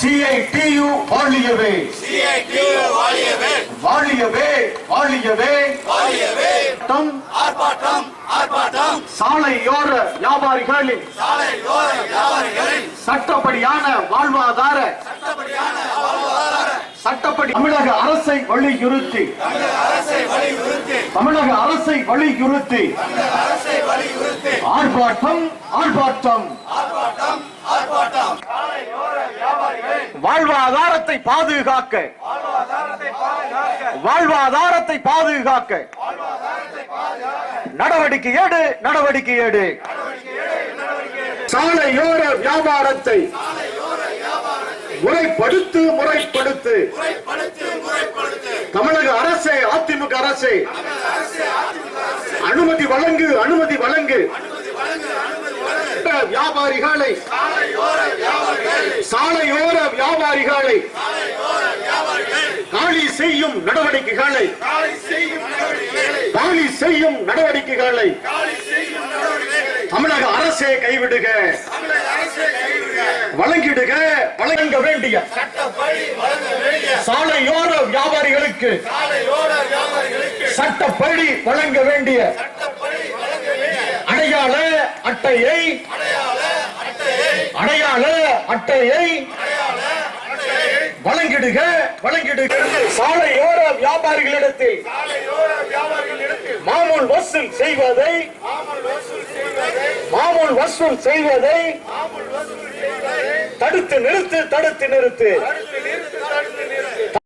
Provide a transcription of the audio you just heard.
CITU வாழியவே CITU வாழியவே வாழியவே வாழியவே வாழியவே தம் ஆர்ப்பாட்டம். ஆர்ப்பாட்டம் சாலையோர வியாபாரிகளின். சாலையோர வியாபாரிகளின். சட்டப்படியான வாழ்வாதார. சட்டப்படியான வாழ்வாதார. சட்டப்படி தமிழக அரசை வலியுறுத்தி. தமிழக அரசை வலியுறுத்தி. ஆர்ப்பாட்டம் ஆர்ப்பாட்டம். ஆர்ப்பாட்டம் வாழ்வாதாரத்தை பாதுகாக்க. வாழ்வாதாரத்தை பாதுகாக்க. நடவடிக்கை ஏடு நடவடிக்கை ஏடு சாலையோர வியாபாரத்தை முறைப்படுத்து முறைப்படுத்து. தமிழக அரசே அதிமுக அரசே. அனுமதி வழங்கு அனுமதி வழங்கு. வியாபாரிகளை வியாபாரிகளை காலி செய்யும் நடவடிக்கைகளை. காலி செய்யும் நடவடிக்கைகளை. தமிழக அரசே கைவிடுக. வழங்கிடுக வழங்க வேண்டிய. சாலையோர வியாபாரிகளுக்கு. சட்டப்படி வழங்க வேண்டிய. அடையாள அட்டையை. அடையாள அட்டையை அடையாள அட்டையை அடையாள அட்டையை வழங்கிடுக வழங்கிடுக சாலையோர வியாபாரிகளிடத்தில் மாமூல் வசூல் செய்வதை மாமல் வசூல் செய்வதை தடுத்து நிறுத்து தடுத்து நிறுத்து.